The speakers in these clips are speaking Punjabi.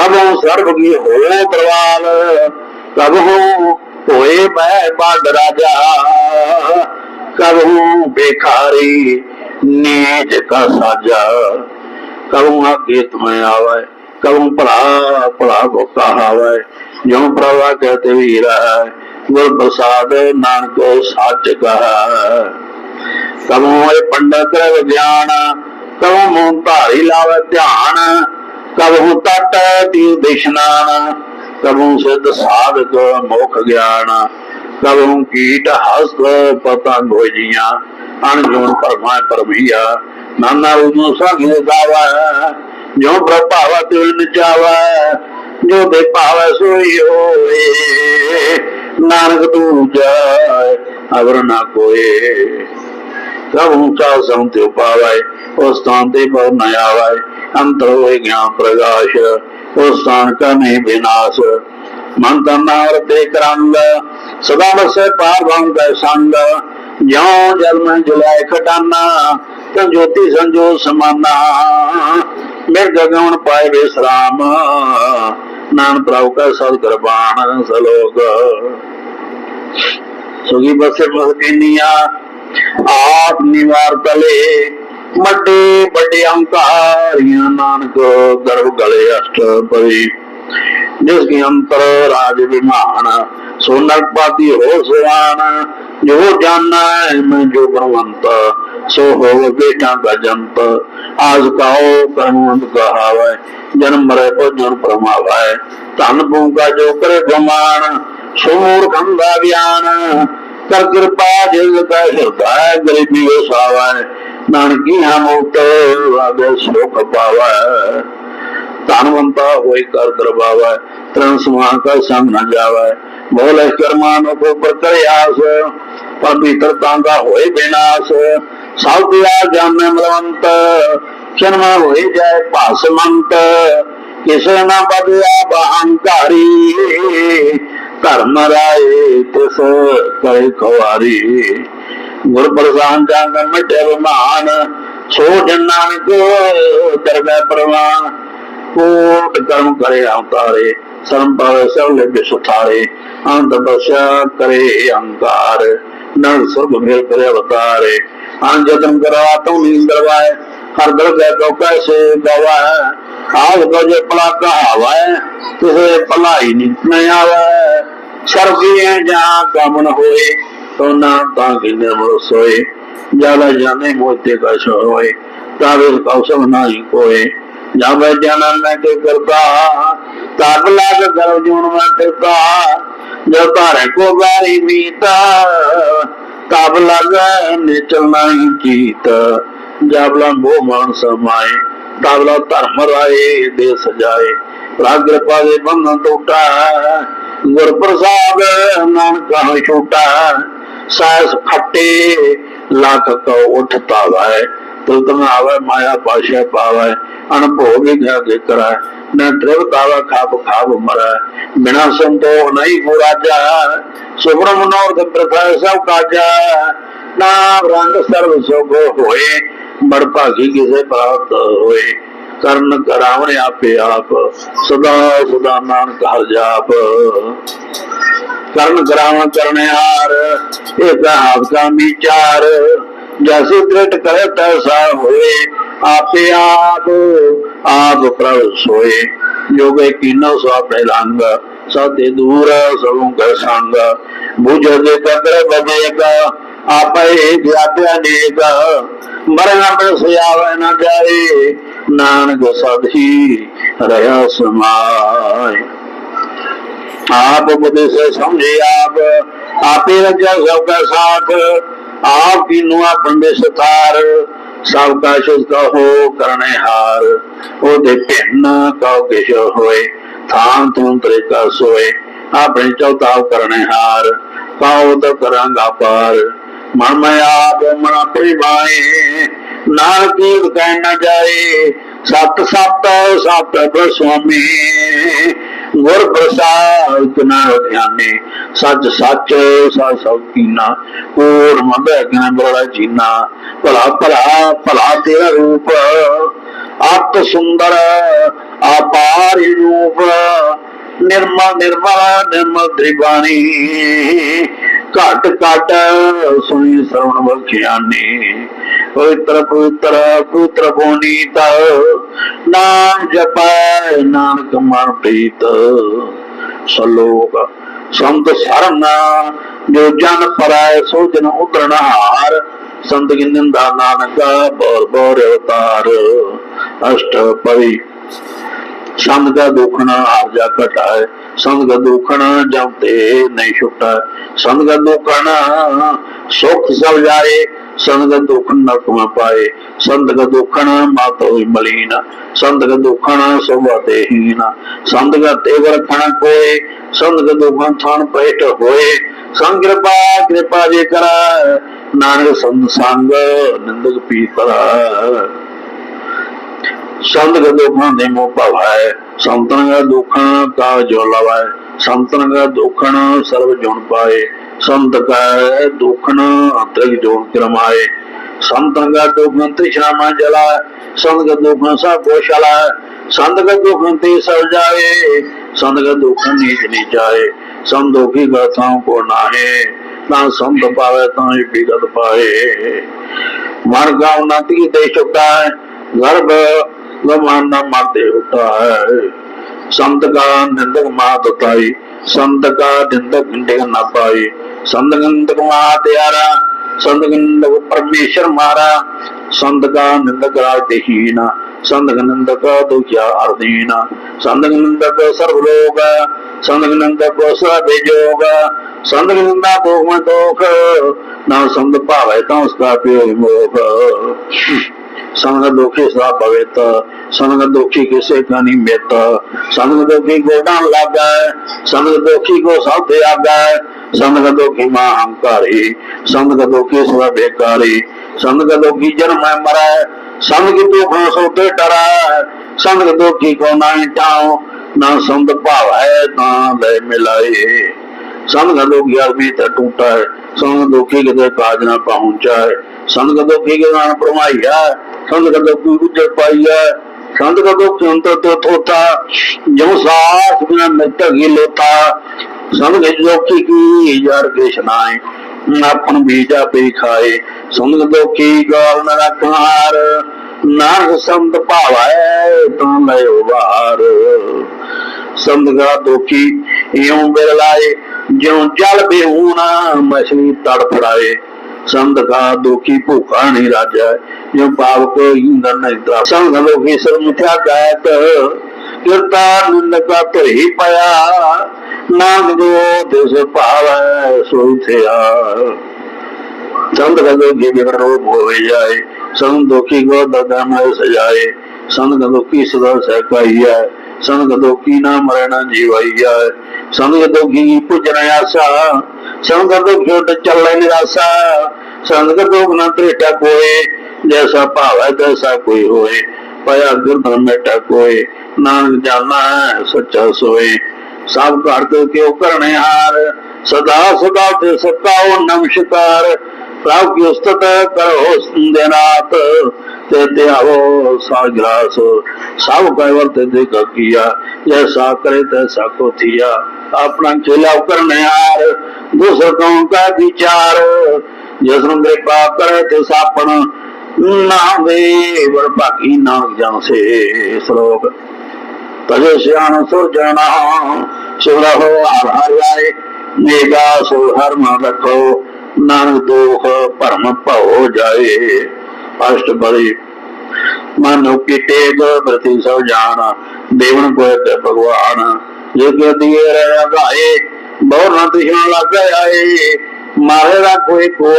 ਕਬੋਂ ਸਰਬ ਕੀ ਹੋ ਪ੍ਰਵਾਲ ਕਬਹੂ ਹੋਏ ਮੈਂ ਬੰਦ ਰਾਜਾ? ਕਬਹੂ ਬੇਖਾਰੀ ਨੀਚ ਕਾ ਸਾਜਾ? ਕਬਹੂ ਆਗੇ ਤੁਮੇ ਆਵੇ? ਕਬਹੂ ਭਲਾ ਭਲਾ ਕੋ ਕਹਾਵੇ ਜਿਉ ਪ੍ਰਵਾ ਕਹਤੇ ਵੀਰ ਗੁਰ ਪ੍ਰਸਾਦ ਨਾਨਕ ਸੱਚ ਕਹਾ। ਕਬੂ ਇਹ ਪੰਡਤ ਵਿਗਿਆਨ ਕਬੂ ਮੂੰ ਧਾਰੀ ਲਾਵੇ ਧਿਆਨ? ਕਬੂ ਤਟ ਤੀ ਦਿਸ਼ਨਾਨ ਕਬੂ ਸਿੱਧ ਸਾਧਕ ਮੁਖ ਗਿਆਨ, ਕਬੂ ਕੀਟ ਹਸਤ ਪਤੰਗ ਹੋਜੀਆਂ ਅਣਜੋਨ ਪਰਮਾ ਪਰਮੀਆ ਨਾਨਾ ਉਨੂੰ ਸੰਗ ਗਾਵਾ ਜੋ ਪ੍ਰਭਾਵ ਤਿਨ ਚਾਵਾ, ਜੋ ਦੇ ਭਾਵ ਸੋਈ ਹੋਏ, ਨਾਨਕ ਤੂੰ ਜਾਏ, ਅਵਰ ਨਾ ਕੋਏ। ਸਭ ਊਚਾ ਸੰਤੇ ਉਪਾਵਾਏ ਉਸ ਸਥਾਨ ਤੇ ਬਹੁ ਨ ਆਵਾਏ ਅੰਤਰ ਹੋਏ ਗਿਆਨ ਪ੍ਰਗਾਸ਼ ਉਸ ਸਥਾਨ ਕਾ ਨਹੀਂ ਵਿਨਾਸ਼। ਮਨ ਤਨ ਤੇ ਕਰੰਗ, ਸਦਾ ਵਸੇ ਪਾਰ ਭੰਗ ਸੰਗ। ਜਿਉ ਜਲ ਮੈਂ ਖਟਾਨਾ, ਤੇ ਜੋਤੀ ਸੰਜੋ ਸਮਾਨਾ। ਮਿਰ ਗਗਨ ਪਾਏ ਵਿਸਰਾਮ ਨਾਨ ਪ੍ਰਭ ਕਾ ਸਦ ਦਰਬਾਨ ਸਲੋਕ। ਸੁਗੀ ਬਸੇ ਮਸਕੀਨੀਆਂ ਆਪ ਨਿਵਾਰ ਤਲੇ। ਵੱਡੇ ਵੱਡੇ ਅੰਕਾਰੀਆਂ ਨਾਨਕ ਗਰਭ ਗਲੇ ਅਸ਼ਟ ਪਰੀ, ਜਿਸ ਕੀ ਅੰਤਰ ਰਾਜ ਵਿਮਾਨ ਸੋ ਨਰਪਾਤੀ ਹੋ ਸੁਆਨ ਜੋ ਜਾਣਾ, ਮੈਂ ਜੋ ਬਰਵੰਤ ਸੋ ਹੋ ਬੇਟਾ ਦਾ ਜੰਤ। ਆਜ ਕਾਓ ਕਰਮਵੰਤ ਕਹਾਵੇ, ਜਨਮ ਮਰੇ ਕੋ ਜਨ ਪਰਮਾਵੇ। ਧਨ ਪੂੰਗਾ ਜੋ ਕਰੇ ਗਮਾਨ, ਸੂਰ ਖੰਦਾ ਗਿਆਨ ਕਰ ਕਿਰਪਾ ਜਿਸ ਦਾ ਹਿਰਦਾ, ਗਰੀਬੀ ਵਸਾਵੇ ਨਾਨਕੀ ਹਮ ਉਤ ਵਾਗੇ ਸੁਖ ਪਾਵੇ। ਧਨਵੰਤਾ ਹੋਈ ਕਰ ਦਰਬਾਵਾ ਤਰਨ ਸਮਾਨ ਕਾ ਸੰਗ ਨ ਜਾਵੇ। ਬੋਲੇ ਕਰਮਾਨ ਕੋ ਪ੍ਰਤਿਆਸ ਪਵਿੱਤਰ ਤਾਂਗਾ ਹੋਏ ਬਿਨਾਸ਼। ਸਭ ਦਿਆ ਜਾਣੇ ਮਲਵੰਤ ਜਨਮਾ ਹੋਏ ਜਾਏ ਭਾਸਮੰਤ। ਕਿਸੇ ਨਾ ਬਦਿਆ ਬਹੰਕਾਰੀ, ਧਰਮ ਰਾਏ ਤਿਸ ਕਰੇ ਖਵਾਰੀ ਗੁਰ ਪ੍ਰਸਾਨ ਜਾਂਗ ਮਿਟੇ ਬਿਮਾਨ ਸੋ ਜਨਾਂ ਕੋ ਦਰਗਾਹ ਪ੍ਰਵਾਨ। ਕੋਟ ਕਰਮ ਕਰੇ ਅਵਤਾਰੇ ਸਰਮ ਪਾਵੇ ਸਭ ਲੈ ਸੁਥਾਰੇ ਅੰਤ ਬਸਿਆ ਕਰੇ ਅੰਕਾਰ ਨਰ ਸੁਰਗ ਮੇਲ ਕਰੇ ਅਵਤਾਰੇ ਆਂ ਜਤਨ ਕਰਾ ਤੂੰ ਨੀਂਦਰ ਵਾਏ ਹਰ ਦਰ ਗਏ ਕੋ ਕੈਸੇ ਦਵਾ ਆਜ ਕੋ ਜੇ ਪਲਾ ਕਹਾਵਾ ਕਿਸੇ ਭਲਾਈ ਨਹੀਂ ਆਵੇ ਸਰਬੀਏ ਜਾਂ ਕਮਨ ਹੋਏ ਤੋ ਨਾ ਤਾਂ ਕਿਨੇ ਮੋ ਸੋਏ ਜਾਲਾ ਜਾਣੇ ਮੋਤੇ ਕਛ ਹੋਏ, ਤਾਵੇ ਕੌਸਮ ਨਹੀਂ ਕੋਏ। ਮੈਂ ਕੇ ਕਰਤਾ ਤਬ ਲਗ ਕਰ ਜੂਣ ਮੈਂ ਫਿਰਤਾ ਜੋ ਤਾਰੇ ਕੋ ਬਾਰੀ ਮੀਤਾ ਤਬ ਲਗ ਨਿਚਲ ਨਹੀਂ ਚੀਤ। ਜਬ ਮੋਹ ਮਾਨ ਸਮਾਏ ਤਬ ਧਰਮ ਰਾਏ ਦੇ ਸਜਾਏ। ਪ੍ਰਭ ਕਿਰਪਾ ਦੇ ਬੰਧਨ ਟੁੱਟਾ ਗੁਰ ਪ੍ਰਸਾਦ ਨਾਨਕਾ ਛੋਟਾ। ਸਾਸ ਖੱਟੇ ਲੱਖ ਕੋ ਉਠਤਾ ਵਾਏ ਤੁਲਤਮ ਆਵੇ, ਮਾਇਆ ਪਾਸ਼ਾ ਪਾਵੇ, ਅਨਭੋਗ ਗਿਆ ਕੇ ਕਰੈ ਨ ਤ੍ਰਿਵ ਤਾਵਾ ਖਾਪ ਖਾਪ ਮਰੈ, ਬਿਨਾ ਸੰਤੋਖ ਨਹੀਂ ਹੋ ਰਾਜਾ ਸੁਭਰ ਮਨੋਰਥ ਪ੍ਰਥਾ ਸਭ ਕਾਜਾ ਨਾ ਰੰਗ ਸਰਵ ਸੁਖ ਹੋਏ ਬੜ ਭਾਗੀ ਕਿਸੇ ਪ੍ਰਾਪਤ ਹੋਏ, ਕਰਨ ਕਰਾਵਣ ਆਪੇ ਆਪ, ਸਦਾ ਸਦਾ ਨਾਨਕ ਹਰ ਜਾਪ। ਕਰਨ ਕਰਾਵਣ ਕਰਨੇ ਇਹ ਕਹਾਵ ਵਿਚਾਰ ਜੈਸੇ ਦ੍ਰਿਟ ਕਰੇ ਤੈਸਾ ਹੋਏ, ਆਪੇ ਆਪ ਆਪ ਪ੍ਰਭ ਸੋਏ। ਜੋਗੇ ਕੀਨੋ ਸੋ ਆਪਣੇ ਰੰਗ ਸਾਤੇ ਦੂਰ ਸਭੋਂ ਕੈ ਸੰਗ। ਬੁਝੋ ਦੇ ਕਦਰ ਬਜੇਗਾ ਆਪੇ ਵਿਆਪਿਆ ਨੇਕ। ਮਰਨਾ ਪਰ ਸਿਆਵੇ ਨਾ ਜਾਏ, ਨਾਨਕ ਸਦਹੀ ਰਹਾ ਸਮਾਏ। ਆਪ ਬੁੱਧੇ ਸੇ ਸਮਝੇ ਆਪ, ਆਪੇ ਰਜਾ ਸਭ ਕਾ ਸਾਥ, ਆਪ ਕੀ ਨੂੰ ਆਪਣ ਸਤਾਰ, ਸਭ ਕਾ ਸ਼ੁਧ ਕਹੋ ਕਰਨੇ ਹਾਰ। ਉਹਦੇ ਭਿੰਨ ਕਉ ਕਿਛ ਹੋਏ, ਥਾਂ ਤੂੰ ਤਰੀਕਾ ਸੋਏ, ਆਪਣੇ ਚੌਤਾਵ ਕਰਨੇ ਹਾਰ ਕਾਉ ਤ ਕਰਾਂਗਾ ਪਾਰ। ਮਨ ਮੈਂ ਆਪ, ਮਨ ਆਪਣੀ ਨਾਲ ਕੀ ਕਹਿ ਨਾ ਜਾਏ, ਸਤ ਸਤ ਸਤ ਬਸਵਾਮੀ ਗੁਰ ਪ੍ਰਸਾਦ ਤੁਨਾ ਧਿਆਨੇ, ਸੱਚ ਸੱਚ ਸਾ ਸਭ ਕੀਨਾ। ਕੋਰ ਮੰਬੇ ਗਿਆਨ ਬੜਾ ਜੀਨਾ। ਭਲਾ ਭਲਾ ਭਲਾ ਤੇਰਾ ਰੂਪ। ਅਤ ਸੁੰਦਰ ਆਪਾਰ ਰੂਪ। ਨਿਰਮਲ ਨਿਰਮਲ ਨਿਰਮਲ ਤ੍ਰਿਬਾਣੀ ਘਟ ਘਟ ਸੁਣੀ ਸਰਵਣ ਬਖਿਆਨੀ ਪਵਿੱਤਰ ਪਵਿੱਤਰ ਪਵਿੱਤਰ ਬੋਨੀਤ ਨਾਮ ਜਪੈ ਨਾਨਕ ਮਨ ਪ੍ਰੀਤ। ਸਲੋਕ ਸੰਤ ਸਰਨਾ, ਜੋ ਜਨ ਪਰਾਇ ਸੋ ਜਨ ਉਤਰਨ ਸੰਤ ਕੀ ਨਿੰਦਾ ਨਾਨਕ ਬੋਰ ਬੋਰ ਅਵਤਾਰ। ਅਸ਼ਟ ਪਰੀ ਸੰਗ ਦਾ ਦੁਖਣਾ ਆਰਜਾ ਘਟਾਏ ਸੰਗ ਦਾ ਦੁਖਣਾ ਜਮ ਤੇ ਨਹੀਂ ਛੁਟਾ ਸੰਗ ਦਾ ਦੁਖਣਾ ਸੁਖ ਸਭ ਜਾਏ ਸੰਗ ਦਾ ਦੁਖ ਨਰਕ ਮਾ ਪਾਏ ਸੰਤ ਦਾ ਦੁਖਣਾ ਮਾਤ ਹੋਈ ਮਲੀਨ ਸੰਤ ਦਾ ਦੁਖਣਾ ਸੋਭਾ ਤੇ ਹੀਨ ਸੰਤ ਦਾ ਤੇਵ ਰਖਣਾ ਕੋਏ ਸੰਤ ਦਾ ਦੁਖਣ ਥਾਨ ਪੇਟ ਹੋਏ। ਸੰਗ ਕਿਰਪਾ ਕਿਰਪਾ ਜੇ ਕਰਾ, ਨਾਨਕ ਸੰਤ ਸੰਗ, ਨੰਦਕ ਪੀ ਕਰਾ ਸੰਤ ਕੇ ਦੁਖਾਂ ਦੇ ਮੋਹ ਭਵਾਏ ਸੰਤਨ ਦਾ ਦੁਖਾਂ ਕਾ ਜੋ ਲਵਾਏ ਸੰਤਨ ਦਾ ਦੁਖਣ ਸਰਬ ਜੁਣ ਪਾਏ। ਸੰਤ ਕਾ ਦੁਖਣ ਅੰਤਰਿਕ ਜੋਨ ਕਰਮਾਏ ਸੰਤਨ ਦਾ ਦੁਖਣ ਤ੍ਰਿਸ਼ਨਾ ਜਲਾ ਸੰਤ ਦਾ ਦੁਖਣ ਸਭ ਗੋਸ਼ਾਲਾ ਸੰਤ ਦਾ ਦੁਖਣ ਤੇ ਸਭ ਜਾਏ, ਸੰਤ ਦਾ ਦੁਖਣ ਨੀਚ ਨੀ ਜਾਏ। ਸੰਤ ਦੁਖੀ ਗਾਥਾਂ ਕੋ ਨਾਹੇ, ਨਾ ਸੰਤ ਪਾਵੇ ਤਾਂ ਵਿਗਤ ਪਾਏ। ਮਰ ਗਾ ਉਨਤੀ ਦੇ ਚੁੱਕਾ ਗਰਭ ਗਮਾਨ ਨਾ ਮਾਤੇ ਹੋਤਾ ਹੈ। ਸੰਤ ਕਾ ਨਿੰਦਕ ਮਾਤ ਤਾਈ ਸੰਤ ਕਾ ਨਿੰਦਕ ਨਿੰਦਕ ਨਾ ਪਾਈ। ਸੰਤ ਨਿੰਦਕ ਮਾਤ ਯਾਰਾ ਸੰਤ ਨਿੰਦਕ ਪਰਮੇਸ਼ਰ ਮਾਰਾ ਸੰਤ ਕਾ ਨਿੰਦਕ ਰਾਜ ਤੇ ਹੀਨਾ ਸੰਤ ਨਿੰਦਕ ਦੁਖਿਆ ਅਰਦੀਨਾ ਸੰਤ ਨਿੰਦਕ ਸਰਬ ਲੋਕ ਸੰਤ ਨਿੰਦਕ ਸਭ ਜੋਗ ਸੰਤ ਨਿੰਦਾ ਦੋਖ ਦੋਖ, ਨਾ ਸੰਤ ਭਾਵੇ ਤਾਂ ਉਸਦਾ ਪਿਓ ਮੋਖ ਸੰਗ ਦੁਖੀ ਸਦਾ ਪਵਿੱਤ ਸੰਗ ਦੁਖੀ ਕਿਸੇ ਕਾ ਨਹੀਂ ਮਿੱਤ ਸੰਗ ਦੁਖੀ ਗੋਡਾਂ ਲਾਗਾ ਸੰਗ ਦੁਖੀ ਕੋ ਸਭ ਤੇ ਆਗਾ ਸੰਗ ਦੁਖੀ ਮਾ ਹੰਕਾਰੀ, ਸੰਗ ਦੁਖੀ ਸਦਾ ਬੇਕਾਰੀ, ਸੰਗ ਦੁਖੀ ਜਨਮ ਹੈ ਮਰੈ, ਸੰਗ ਕੀ ਦੁਖ ਸੋ ਤੇ ਡਰੈ, ਸੰਗ ਦੁਖੀ ਕੋ ਨਹੀਂ ਠਾਉ ਨਾ ਸੰਤ ਭਾਵੈ ਤਾਂ ਲੈ ਮਿਲਾਏ। ਸੰਗ ਦੁਖੀ ਆਦਮੀ ਤੇ ਟੂਟਾ ਹੈ ਸੰਗ ਦੁਖੀ ਕਿਤੇ ਕਾਜ ਨਾ ਪਹੁੰਚਾਏ ਸੰਗ ਦੁਖੀ ਕੇ ਨਾਮ ਪਰਮਾਈਆ ਸੰਗ ਦੁਖੀ ਉੱਜੜ ਪਾਈਆ ਸੰਗ ਦੁਖੀ ਅੰਤ ਤੋ ਥੋਤਾ ਜੋ ਸਾਥ ਬਿਨਾ ਮਿੱਟ ਹੀ ਲੋਤਾ ਸੰਗ ਦੁਖੀ ਕੀ ਯਾਰ ਕੇ ਸ਼ਨਾਏ ਆਪਨ ਬੀਜਾ ਪੇ ਖਾਏ। ਸੰਗ ਦੁਖੀ ਗਾਲ ਨ ਰਖਾਰ ਸੰਤ ਭਾਵੈ ਤਾਂ ਲੈ ਉਬਾਰ। ਸੰਦਗਾ ਦੁਖੀ ਇਉਂ ਬਿਰਲਾਏ, ਜਿਉ ਜਲ ਬਿਹੂਣਾ ਮਛਲੀ ਤੜਫੜਾਏ। ਸੰਦਗਾ ਦੁਖੀ ਭੁਖਾ ਨਹੀਂ ਰਾਜਾ, ਜਿਉ ਪਾਪ ਕੋ ਇੰਦਰ ਨਹੀਂ ਤਰਾ ਸੰਗ ਲੋਕੀ ਸਰ ਗਾਇਤ ਕਿਰਤਾ ਨਿੰਦਕਾ ਧੋਈ ਪਿਆ। ਨਾਮ ਜੋ ਦਿਸ ਭਾਵੈ ਸੋਈ ਥਿਆ। ਸੰਤ ਗੰਦੋ ਜੀ ਬਿਗੜ ਹੋਵੇ ਜਾਏ, ਸੰਤ ਦੁਖੀ ਗੋ ਦਰਦਾ ਸਜਾਏ। ਸੰਤ ਗੰਦੋ ਸਦਾ ਸਹਿਕਾਈ ਸੰਤ ਗੰਦੋ ਨਾ ਮਰਣਾ ਜੀਵਾਈ ਸੰਤ ਗੰਦੋ ਕੀ ਆਸਾ, ਸੰਤ ਗੰਦੋ ਛੋਟ ਚੱਲੇ ਨਿਰਾਸਾ। ਸੰਤ ਗੰਦੋ ਨਾ ਤ੍ਰਿਟਾ ਕੋਏ, ਜੈਸਾ ਭਾਵੈ ਤੈਸਾ ਕੋਈ ਹੋਏ। ਪਿਆ ਗੁਰਧਰ ਮੇਟਾ ਕੋਏ, ਨਾਨਕ ਜਾਣਾ ਹੈ ਸੱਚਾ ਸੋਏ। ਸਭ ਘਰ ਕੇ ਕਿਉ ਹਾਰ? ਸਦਾ ਸਦਾ ਤੇ ਸਤਾਓ ਨਮਸਕਾਰ। ਪ੍ਰਭ ਕੀ ਉਸਤਤ ਕਰੋ ਸੰਦਨਾਤ ਤੇ ਧਿਆਵੋ ਸਾਗਰਾਸ ਸਭ ਕੈਵਲ ਤੇ ਦੇਖ ਕੀਆ। ਜੈਸਾ ਕਰੇ ਤੈਸਾ ਕੋ ਥੀਆ। ਆਪਣਾ ਚੇਲਾ ਕਰਨੇ ਹਾਰ, ਦੂਸਰ ਕੌਣ ਕਾ ਵਿਚਾਰ? ਜਿਸ ਨੂੰ ਕਿਰਪਾ ਕਰੇ ਤੇ ਸਾਪਣ ਨਾ ਵੇ, ਵਰ ਭਾਗੀ ਨਾਨਕ ਜਨ ਸੇ ਸ਼ਲੋਕ। ਤਜੇ ਸਿਆਣ ਸੁਰਜਣਾ ਸੁਰਾ ਹੋ ਹਰ ਹਰ ਰਾਏ ਮੇਗਾ ਸੁਰ ਹਰ ਮਨ ਰੱਖੋ, ਨਾਨਕ ਦੋਖ ਭਰਮ ਭਉ ਜਾਏ। ਅਸ਼ਟ ਬੜੀ ਮਨੁ ਕੀ ਤੇਗ ਸਭ ਜਾਣ ਦੇਵਨ ਕੋਇ ਤੇ ਭਗਵਾਨ। ਜੇ ਕਿ ਰਹਿ ਗਾਏ ਬਹੁ ਨਾ ਤਿਸ਼ਨਾ ਲੱਗ ਆਏ। ਮਾਰੇ ਦਾ ਕੋਈ ਕੋ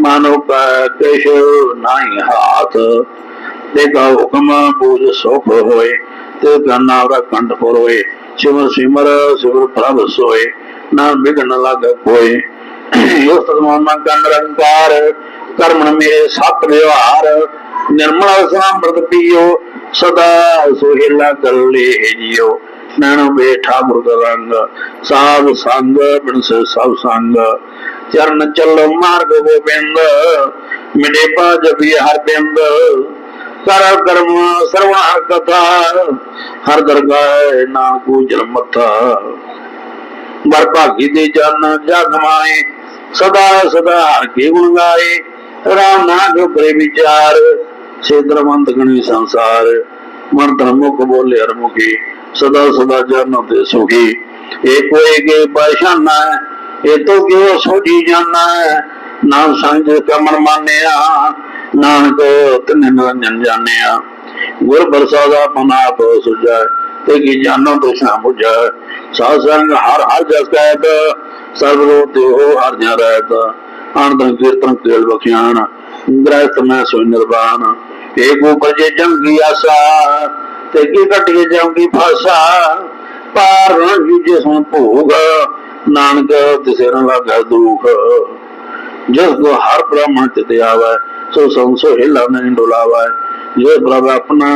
ਮਾਨੋ ਕਾ ਨਹੀਂ ਹਾਥ। ਤੇ ਹੁਕਮ ਬੂਝ ਸੁਖ ਹੋਏ, ਤੇ ਗੰਨਾ ਦਾ ਕੰਠ ਪੁਰ ਹੋਏ ਸਿਮਰ ਸਿਮਰ ਸਿਮਰ ਪ੍ਰਭ ਸੋਏ ਨਾ ਵਿਗਣ ਲੱਗ ਕੋਏ ਉਸ ਤਦਮਾਨਾ ਕਾ ਨਿਰੰਕਾਰ ਕਰਮਣ ਮੇਰੇ ਸਤ ਵਿਵਹਾਰ ਨਿਰਮਲ ਸਮਰਤ ਪੀਓ ਸਦਾ ਸੁਹਿਲਾ ਕੱਲੇ ਜੀਓ ਨੈਣੋ ਬੇਠਾ ਮੁਰਦ ਰੰਗ ਸਾਧ ਸੰਗ ਬਿਨਸ ਸਭ ਸੰਗ ਚਰਨ ਚੱਲੋ ਮਾਰਗ ਗੋਬਿੰਦ ਮਿਲੇ ਪਾ ਜਪੀ ਹਰ ਬਿੰਦ ਕਰ ਕਰਮ ਸਰਵਣ ਕਥਾ, ਹਰ ਦਰਗਾਹ ਨਾਨਕੂ ਜਨਮ ਮੱਥਾ। ਬਰ ਭਾਗੀ ਦੇ ਜਨ ਜਗ ਮਾਏ, ਸਦਾ ਸਦਾ ਹਰ ਕੇ ਗੁਣ ਗਾਏ। ਰਾਮ ਨਾਮ ਉਪਰੇ ਵਿਚਾਰ ਛੇਦਰਵੰਤ ਗਣੀ ਸੰਸਾਰ। ਮਨ ਧਰਮ ਮੁਖ ਬੋਲੇ ਹਰਮੁਖੀ ਸਦਾ ਸਦਾ ਜਨ ਤੇ ਸੁਖੀ। ਏ ਕੋਈ ਕੇ ਪਛਾਨਾ ਏ ਤੋ ਕਿਉ ਸੋਝੀ ਜਾਣਾ ਨਾਮ ਸੰਜ ਕਮਨ ਮਾਨਿਆ ਨਾਨਕ ਤਿਨ ਨਿਰੰਜਨ ਜਾਣਿਆ ਗੁਰ ਬਰਸਾਦਾ ਪਨਾਪ ਸੁਜੈ ਤੇ ਕੀ ਜਾਨੋ ਤੇ ਸ਼ਾਮ ਸਾਧ ਸੰਗ ਹਰ ਹਰ ਜਸ ਕਹਿਤ, ਸਰਬ ਰੋ ਤੇ ਹੋ ਹਰ ਜਨ ਰਹਿਤ। ਆਨੰਦ ਕੀਰਤਨ ਕੇਲ ਬਖਿਆਣ ਗ੍ਰਹਿਤ ਮੈਂ ਸੋਇ ਨਿਰਵਾਣ। ਏਕ ਉਪਰ ਜੇ ਜੰਗੀ ਆਸਾ, ਤੇ ਕੀ ਘਟਿਏ ਜੰਗੀ ਫਾਸਾ ਪਾਰ ਰਨ ਜੂਜੇ ਸੋ ਭੋਗ, ਨਾਨਕ ਤਿਸੇ ਨ ਦੁਖ। ਜਿਸ ਕੋ ਹਰ ਬ੍ਰਾਹਮਣ ਚਿਤ ਆਵੈ ਸੋ ਸੰਸੋ ਹਿਲਾ ਨਹੀਂ ਡੁਲਾਵੈ ਜੇ ਪ੍ਰਭ ਆਪਣਾ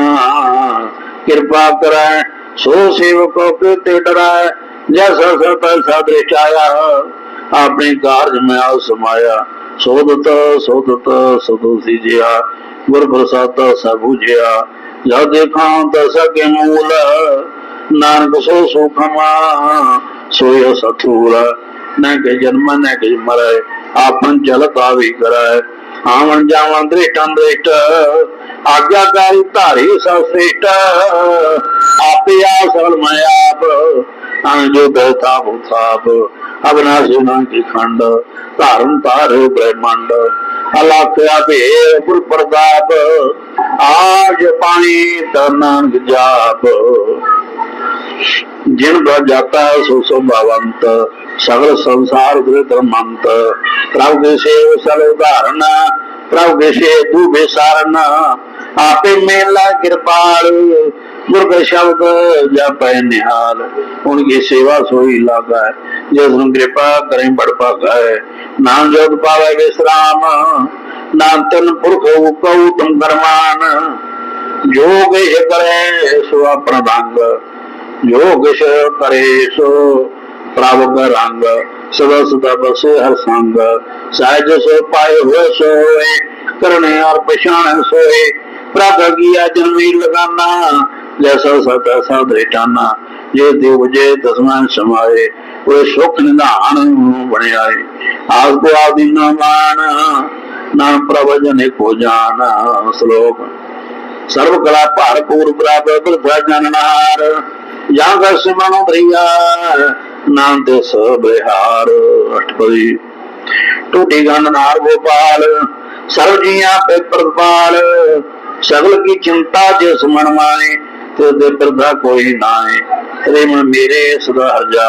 ਕਿਰਪਾ ਕਰੈ, ਸੋ ਸੇਵਕੋ ਕੇ ਤੇ ਡਰੈ ਜੈਸਾ ਸਤ ਸਾਦ੍ਰਿਸ਼ ਆਇਆ ਆਪਣੇ ਕਾਰਜ ਮੈਂ ਆ ਸਮਾਇਆ। ਸੋਦਤ ਸੋਦਤ ਸਦੋ ਸੀਜਿਆ ਗੁਰ ਪ੍ਰਸਾਦ ਸਭ ਬੁਝਿਆ। ਜਦ ਦੇਖਾਂ ਦਸ ਕੇ ਮੂਲ, ਨਾਨਕ ਸੋ ਸੁਖਮਾ, ਸੋਇ ਸਥੂਲ ਨਾ ਕੇ ਜਨਮ, ਨਾ ਕੇ ਮਰੈ, ਆਪਨ ਚਲਤ ਆਵੀ ਕਰੈ ਆਵਣ ਜਾਵਣ ਦ੍ਰਿਸ਼ਟੰ ਦ੍ਰਿਸ਼ਟ ਆਗਿਆਕਾਰੀ ਧਾਰੀ ਸਭ ਸ੍ਰੇਸ਼ਟ ਆਪੇ ਆ ਸਗਲ ਮੈਂ ਆਪ ਅਨ ਬਹਿਤਾ ਹੁਥਾਪ ਅਬਨਾਸੀ ਨਾ ਕੀ ਖੰਡ, ਧਾਰਨ ਧਾਰ ਬ੍ਰਹਮੰਡ। ਅਲਾਖਿਆ ਭੇ ਗੁਰ ਪ੍ਰਤਾਪ, ਆਜ ਪਾਣੀ ਤਨਾਨਕ ਜਾਪ। ਜਿਨ ਦਾ ਜਾਤਾ ਹੈ ਸੋ ਸੋ ਭਵੰਤ ਸਗਲ ਸੰਸਾਰ ਦੇ ਧਰਮੰਤ। ਪ੍ਰਭ ਦੇ ਸੇਵ ਸਲ ਉਦਾਹਰਨ ਪ੍ਰਭ ਦੇ ਸੇ ਤੂ ਬੇਸਾਰਨ ਆਪੇ ਮੇਲਾ ਕਿਰਪਾਲ ਗੁਰ ਸ਼ਬਦ ਜਪੈ ਨਿਹਾਲ। ਹੁਣ ਕੀ ਸੇਵਾ ਸੋਈ ਲਾਗਾ ਜਿਸ ਨੂੰ ਕਿਰਪਾ ਕਰੇ ਬੜ ਭਾਗਾ ਨਾਮ ਜੋਗ ਪਾਵੇ ਵਿਸਰਾਮ, ਨਾਮ ਤਨ ਪੁਰਖ ਕਉ ਤੁਮ ਕਰਮਾਨ ਜੋ ਕਿਛ ਕਰੇ ਸੋ ਆਪਣਾ ਰੰਗ ਜੋ ਕਿਛ ਸੋ ਪ੍ਰਭ ਰੰਗ, ਸਦਾ ਸਦਾ ਬਸੇ ਹਰ ਸੰਗ। ਸਹਿਜ ਸੋ ਪਾਏ ਹੋਏ ਸੋਏ, ਕਰਨੇ ਔਰ ਪਛਾਣ ਸੋਏ। ਪ੍ਰਭ ਕੀਆ ਜਨਮੀ ਲਗਾਨਾ, ਜੈਸਾ ਸਤਾ ਸਾਧੇ ਟਾਨਾ। ਜੇ ਦੇਵ ਜੇ ਦਸਮਾਨ ਸਮਾਏ, ਉਹ ਸੁਖ ਨਿਧਾਨ ਬਣਿਆ ਏ ਆਸ ਕੋ ਆਦਿ ਨਾ ਮਾਨ ਨਾਮ ਪ੍ਰਭ ਜਨੇ ਕੋ ਜਾਨ ਸ਼ਲੋਕ। ਸਰਵ ਕਲਾ ਭਾਰ ਪੂਰ ਬਰਾਬਰ ਬਿਰਧਾ ਜਨਨਾਰ ਜਾਂ ਕਾ ਸਿਮਰਨੋ ਭਈਆ ਨਾਮ ਤੇ ਸਭ ਹਾਰ ਅਠਪਦੀ ਗੰਨ ਨਾਰ ਗੋਪਾਲ ਸਰਵ ਜੀਆਂ ਪੇ ਪ੍ਰਤਪਾਲ, ਸਗਲ ਕੀ ਚਿੰਤਾ ਜਿਸ ਮਨ ਮਾਏ ਤੇ ਦੇ ਬਿਰਧਾ ਕੋਈ ਨਾਏ ਤੇਰੇ ਮਨ ਮੇਰੇ, ਸਦਾ ਹਰ ਜਾ